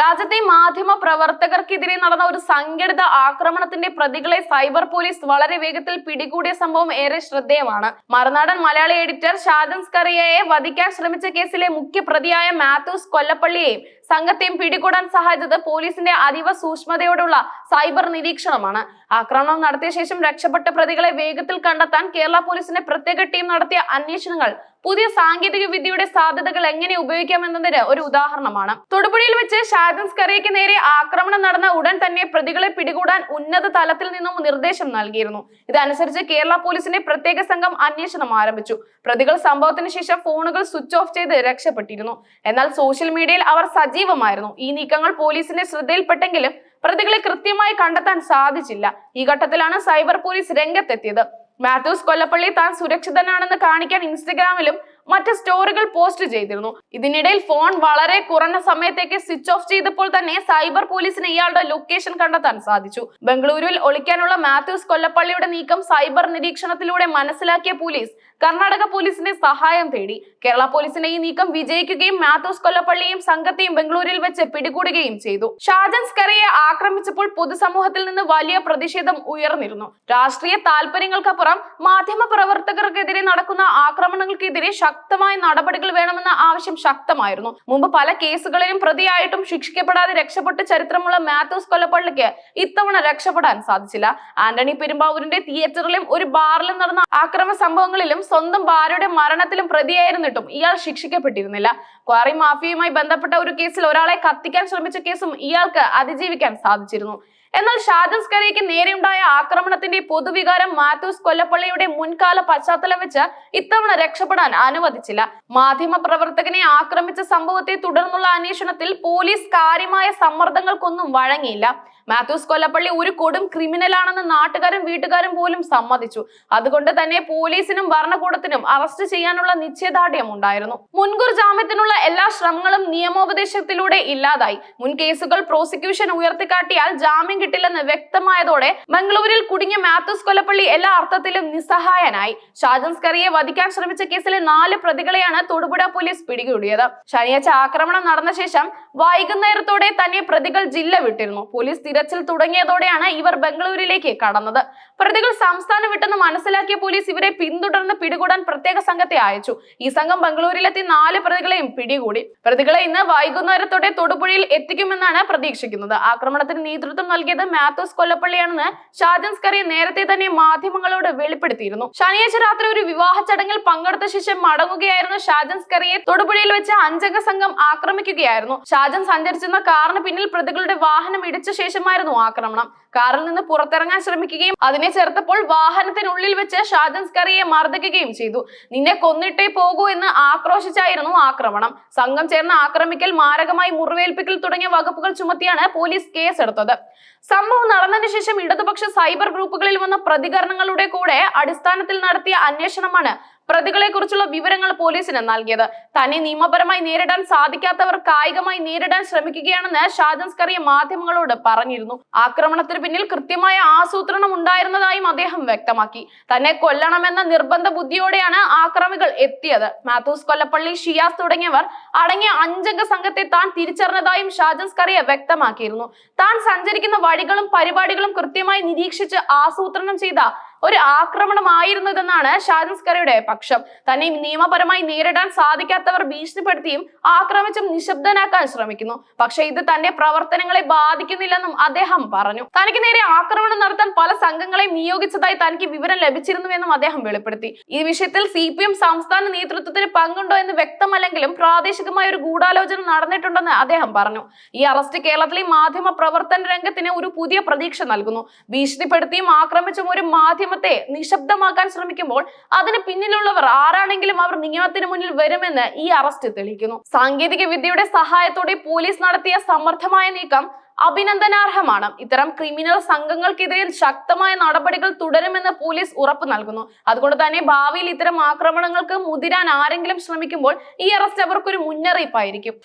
രാജ്യത്തെ മാധ്യമ പ്രവർത്തകർക്കെതിരെ നടന്ന ഒരു സംഘടിത ആക്രമണത്തിന്റെ പ്രതികളെ സൈബർ പോലീസ് വളരെ വേഗത്തിൽ പിടികൂടിയ സംഭവം ഏറെ ശ്രദ്ധേയമാണ്. മറുനാടൻ മലയാളി എഡിറ്റർ ഷാജൻ സ്കറിയയെ വധിക്കാൻ ശ്രമിച്ച കേസിലെ മുഖ്യ പ്രതിയായ മാത്യൂസ് കൊല്ലപ്പള്ളിയെയും സംഘത്തെയും പിടികൂടാൻ സഹായിച്ചത് പോലീസിന്റെ അതീവ സൂക്ഷ്മതയോടുള്ള സൈബർ നിരീക്ഷണമാണ്. ആക്രമണം നടത്തിയ ശേഷം രക്ഷപ്പെട്ട പ്രതികളെ വേഗത്തിൽ കണ്ടെത്താൻ കേരള പോലീസിന്റെ പ്രത്യേക ടീം നടത്തിയ അന്വേഷണങ്ങൾ പുതിയ സാങ്കേതിക വിദ്യയുടെ സാധ്യതകൾ എങ്ങനെ ഉപയോഗിക്കാം എന്നതിന് ഒരു ഉദാഹരണമാണ്. തൊടുപുഴയിൽ വെച്ച് ഷാജൻ സ്കറിയയ്ക്ക് നേരെ ആക്രമണം നടന്ന ഉടൻ തന്നെ പ്രതികളെ പിടികൂടാൻ ഉന്നത തലത്തിൽ നിന്നും നിർദ്ദേശം നൽകിയിരുന്നു. ഇതനുസരിച്ച് കേരള പോലീസിന്റെ പ്രത്യേക സംഘം അന്വേഷണം ആരംഭിച്ചു. പ്രതികൾ സംഭവത്തിന് ശേഷം ഫോണുകൾ സ്വിച്ച് ഓഫ് ചെയ്ത് രക്ഷപ്പെട്ടിരുന്നു. എന്നാൽ സോഷ്യൽ മീഡിയയിൽ അവർ സജീവമായിരുന്നു. ഈ നീക്കങ്ങൾ പോലീസിന്റെ ശ്രദ്ധയിൽപ്പെട്ടെങ്കിലും പ്രതികളെ കൃത്യമായി കണ്ടെത്താൻ സാധിച്ചില്ല. ഈ ഘട്ടത്തിലാണ് സൈബർ പോലീസ് രംഗത്തെത്തിയത്. മാത്യൂസ് കൊല്ലപ്പള്ളി താൻ സുരക്ഷിതനാണെന്ന് കാണിക്കാൻ ഇൻസ്റ്റഗ്രാമിലും മറ്റ് സ്റ്റോറികൾ പോസ്റ്റ് ചെയ്തിരുന്നു. ഇതിനിടയിൽ ഫോൺ വളരെ കുറഞ്ഞ സമയത്തേക്ക് സ്വിച്ച് ഓഫ് ചെയ്തപ്പോൾ തന്നെ സൈബർ പോലീസിന് ഇയാളുടെ ലൊക്കേഷൻ കണ്ടെത്താൻ സാധിച്ചു. ബംഗളൂരുവിൽ ഒളിക്കാനുള്ള മാത്യൂസ് കൊല്ലപ്പള്ളിയുടെ നീക്കം സൈബർ നിരീക്ഷണത്തിലൂടെ മനസ്സിലാക്കിയ പോലീസ് കർണാടക പോലീസിന്റെ സഹായം തേടി. കേരള പോലീസിന്റെ ഈ നീക്കം വിജയിക്കുകയും മാത്യൂസ് കൊല്ലപ്പള്ളിയും സംഘത്തെയും ബംഗളൂരിൽ വെച്ച് പിടികൂടുകയും ചെയ്തു. ഷാജൻ സ്കറിയെ ആക്രമിച്ചപ്പോൾ പൊതുസമൂഹത്തിൽ നിന്ന് വലിയ പ്രതിഷേധം ഉയർന്നിരുന്നു. രാഷ്ട്രീയ താല്പര്യങ്ങൾക്കപ്പുറം മാധ്യമ പ്രവർത്തകർക്കെതിരെ നടക്കുന്ന ആക്രമണങ്ങൾക്കെതിരെ ശക്തമായ നടപടികൾ വേണമെന്ന ആവശ്യം ശക്തമായിരുന്നു. മുമ്പ് പല കേസുകളിലും പ്രതിയായിട്ടും ശിക്ഷിക്കപ്പെടാതെ രക്ഷപ്പെട്ട് ചരിത്രമുള്ള മാത്യൂസ് കൊല്ലപ്പള്ളിക്ക് ഇത്തവണ രക്ഷപ്പെടാൻ സാധിച്ചില്ല. ആന്റണി പെരുമ്പാവൂരിന്റെ തിയേറ്ററിലും ഒരു ബാറിലും നടന്ന ആക്രമ സംഭവങ്ങളിലും സ്വന്തം ഭാര്യയുടെ മരണത്തിലും പ്രതിയായിരുന്നിട്ടും ഇയാൾ ശിക്ഷിക്കപ്പെട്ടിരുന്നില്ല. ക്വാറി മാഫിയയുമായി ബന്ധപ്പെട്ട ഒരു കേസിൽ ഒരാളെ കത്തിക്കാൻ ശ്രമിച്ച കേസും ഇയാൾക്ക് അതിജീവിക്കാൻ സാധിച്ചിരുന്നു. എന്നാൽ ഷാജൻ സ്കറിയയ്ക്ക് നേരെയുണ്ടായ ആക്രമണത്തിന്റെ പൊതുവികാരം മാത്യൂസ് കൊല്ലപ്പള്ളിയുടെ മുൻകാല പശ്ചാത്തലം വെച്ച് ഇത്തവണ രക്ഷപ്പെടാൻ അനുവദിച്ചില്ല. മാധ്യമ പ്രവർത്തകനെ ആക്രമിച്ച സംഭവത്തെ തുടർന്നുള്ള അന്വേഷണത്തിൽ പോലീസ് കാര്യമായ സമ്മർദ്ദങ്ങൾക്കൊന്നും വഴങ്ങിയില്ല. മാത്യൂസ് കൊല്ലപ്പള്ളി ഒരു കൊടും ക്രിമിനലാണെന്ന് നാട്ടുകാരും വീട്ടുകാരും പോലും സമ്മതിച്ചു. അതുകൊണ്ട് തന്നെ പോലീസിനും ഭരണകൂടത്തിനും അറസ്റ്റ് ചെയ്യാനുള്ള നിശ്ചയദാർഢ്യം ഉണ്ടായിരുന്നു. മുൻകൂർ ജാമ്യത്തിനുള്ള എല്ലാ ശ്രമങ്ങളും നിയമോപദേശത്തിലൂടെ ഇല്ലാതായി. മുൻ കേസുകൾ പ്രോസിക്യൂഷൻ ഉയർത്തിക്കാട്ടിയാൽ ജാമ്യം കിട്ടില്ലെന്ന് വ്യക്തമായതോടെ ബംഗളൂരിൽ കുടുങ്ങിയ മാത്യൂസ് കൊലപ്പള്ളി എല്ലാ അർത്ഥത്തിലും നിസ്സഹായനായി. ഷാജൻ സ്കറിയെ വധിക്കാൻ ശ്രമിച്ച കേസിലെ നാല് പ്രതികളെയാണ് തൊടുപുഴ പോലീസ് പിടികൂടിയത്. ശനിയാഴ്ച ആക്രമണം നടന്ന ശേഷം വൈകുന്നേരത്തോടെ തന്നെ പ്രതികൾ ജില്ല വിട്ടിരുന്നു. പോലീസ് തിരച്ചിൽ തുടങ്ങിയതോടെയാണ് ഇവർ ബംഗളൂരിലേക്ക് കടന്നത്. പ്രതികൾ സംസ്ഥാനം വിട്ടെന്ന് മനസ്സിലാക്കിയ പോലീസ് ഇവരെ പിന്തുടർന്ന് പിടികൂടാൻ പ്രത്യേക സംഘത്തെ അയച്ചു. ഈ സംഘം ബംഗളൂരിലെത്തി നാല് പ്രതികളെയും പിടികൂടി. പ്രതികളെ ഇന്ന് വൈകുന്നേരത്തോടെ തൊടുപുഴയിൽ എത്തിക്കുമെന്നാണ് പ്രതീക്ഷിക്കുന്നത്. ആക്രമണത്തിന് നേതൃത്വം നൽകിയത് മാത്യൂസ് കൊല്ലപ്പള്ളിയാണെന്ന് ഷാജൻ സ്കറി നേരത്തെ തന്നെ മാധ്യമങ്ങളോട് വെളിപ്പെടുത്തിയിരുന്നു. ശനിയാഴ്ച രാത്രി ഒരു വിവാഹ ചടങ്ങിൽ പങ്കെടുത്ത ശേഷം മടങ്ങുകയായിരുന്ന ഷാജൻ സ്കറിയെ തൊടുപുഴയിൽ വെച്ച് അഞ്ചംഗ സംഘം ആക്രമിക്കുകയായിരുന്നു. ഷാജൻ സഞ്ചരിച്ചിരുന്ന കാറിന് പിന്നിൽ പ്രതികളുടെ വാഹനം ഇടിച്ച ശേഷമായിരുന്നു ആക്രമണം. കാറിൽ നിന്ന് പുറത്തിറങ്ങാൻ ശ്രമിക്കുകയും അതിനെ ചേർത്തപ്പോൾ വാഹനത്തിനുള്ളിൽ വെച്ച് ഷാജൻ സ്കറിയെ മർദ്ദിക്കുകയും ചെയ്തു. നിന്നെ കൊന്നിട്ടേ പോകൂ എന്ന് ആക്രോശിച്ചായിരുന്നു ആക്രമണം. സംഘം ചേർന്ന് ആക്രമിക്കൽ മാരകമായി മുറിവേൽപ്പിക്കൽ തുടങ്ങിയ വകുപ്പുകൾ ചുമത്തിയാണ് പോലീസ് കേസെടുത്തത്. സംഭവം നടന്നതിന് ശേഷം ഇടതുപക്ഷ സൈബർ ഗ്രൂപ്പുകളിൽ വന്ന പ്രതികരണങ്ങളുടെ കൂടെ അടിസ്ഥാനത്തിൽ നടത്തിയ അന്വേഷണമാണ് പ്രതികളെ കുറിച്ചുള്ള വിവരങ്ങൾ പോലീസിന് നൽകിയത്. തന്നെ നിയമപരമായി നേരിടാൻ സാധിക്കാത്തവർ കായികമായി നേരിടാൻ ശ്രമിക്കുകയാണെന്ന് ഷാജൻസ്കറിയ മാധ്യമങ്ങളോട് പറഞ്ഞിരുന്നു. ആക്രമണത്തിന് പിന്നിൽ കൃത്യമായ ആസൂത്രണം ഉണ്ടായിരുന്നതായും അദ്ദേഹം വ്യക്തമാക്കി. തന്നെ കൊല്ലണമെന്ന നിർബന്ധ ബുദ്ധിയോടെയാണ് ആക്രമികൾ എത്തിയത്. മാത്യൂസ് കൊല്ലപ്പള്ളി ഷിയാസ് തുടങ്ങിയവർ അടങ്ങിയ അഞ്ചംഗ സംഘത്തെ താൻ തിരിച്ചറിഞ്ഞതായും ഷാജൻസ്കറിയ വ്യക്തമാക്കിയിരുന്നു. താൻ സഞ്ചരിക്കുന്ന വഴികളും പരിപാടികളും കൃത്യമായി നിരീക്ഷിച്ച് ആസൂത്രണം ചെയ്ത ഒരു ആക്രമണമായിരുന്നതെന്നാണ് ഇതെന്നാണ് ഷാജൻസ്കറയുടെ പക്ഷം. തന്നെ നിയമപരമായി നേരിടാൻ സാധിക്കാത്തവർ ഭീഷണിപ്പെടുത്തിയും ആക്രമിച്ചും നിശബ്ദനാക്കാൻ ശ്രമിക്കുന്നു. പക്ഷേ ഇത് തന്റെ പ്രവർത്തനങ്ങളെ ബാധിക്കുന്നില്ലെന്നും അദ്ദേഹം പറഞ്ഞു. തനിക്ക് നേരെ ആക്രമണം നടത്താൻ പല സംഘങ്ങളെയും നിയോഗിച്ചതായി തനിക്ക് വിവരം ലഭിച്ചിരുന്നുവെന്നും അദ്ദേഹം വെളിപ്പെടുത്തി. ഈ വിഷയത്തിൽ സി പി എം സംസ്ഥാന നേതൃത്വത്തിന് പങ്കുണ്ടോ എന്ന് വ്യക്തമല്ലെങ്കിലും പ്രാദേശികമായ ഒരു ഗൂഢാലോചന നടന്നിട്ടുണ്ടെന്ന് അദ്ദേഹം പറഞ്ഞു. ഈ അറസ്റ്റ് കേരളത്തിലെ മാധ്യമ പ്രവർത്തന രംഗത്തിന് ഒരു പുതിയ പ്രതീക്ഷ നൽകുന്നു. ഭീഷണിപ്പെടുത്തിയും ആക്രമിച്ചും ഒരു മാധ്യമത്തെ നിശബ്ദമാക്കാൻ ശ്രമിക്കുമ്പോൾ അതിന് പിന്നിലുള്ളവർ ആരാണെങ്കിലും അവർ നിയമത്തിന് മുന്നിൽ വരുമെന്ന് ഈ അറസ്റ്റ് തെളിയിക്കുന്നു. സാങ്കേതിക വിദ്യയുടെ സഹായത്തോടെ പോലീസ് നടത്തിയ സമർത്ഥമായ നീക്കം അഭിനന്ദനാർഹമാണ്. ഇത്തരം ക്രിമിനൽ സംഘങ്ങൾക്കെതിരെ ശക്തമായ നടപടികൾ തുടരുമെന്ന് പോലീസ് ഉറപ്പ് നൽകുന്നു. അതുകൊണ്ട് തന്നെ ഭാവിയിൽ ഇത്തരം ആക്രമണങ്ങൾക്ക് മുതിരാൻ ആരെങ്കിലും ശ്രമിക്കുമ്പോൾ ഈ അറസ്റ്റ് അവർക്കൊരു മുന്നറിയിപ്പായിരിക്കും.